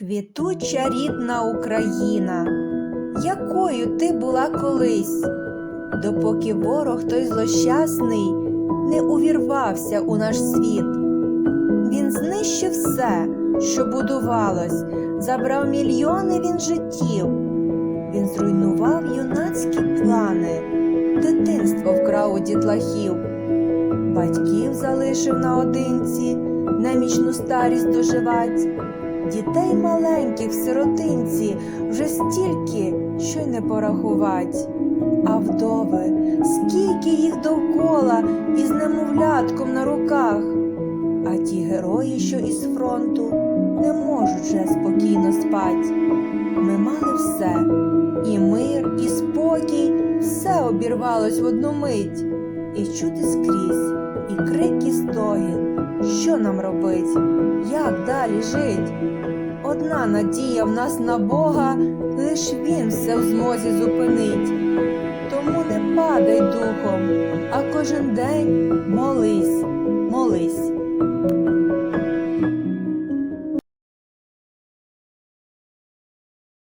Квітуча рідна Україна, якою ти була колись, допоки ворог той злощасний не увірвався у наш світ. Він знищив все, що будувалось, забрав мільйони він життів. Він зруйнував юнацькі плани, дитинство вкрав у дітлахів, батьків залишив наодинці, немічну старість доживать. Дітей маленьких в сиротинці вже стільки, що й не порахувать. А вдови, скільки їх довкола із немовлятком на руках. А ті герої, що із фронту, не можуть вже спокійно спать. Ми мали все, і мир, і спокій, все обірвалось в одну мить, і чути скрізь, і крик, і стогін. Що нам робить? Як далі жить? Одна надія в нас на Бога, лиш Він все в змозі зупинить. Тому не падай духом, а кожен день молись.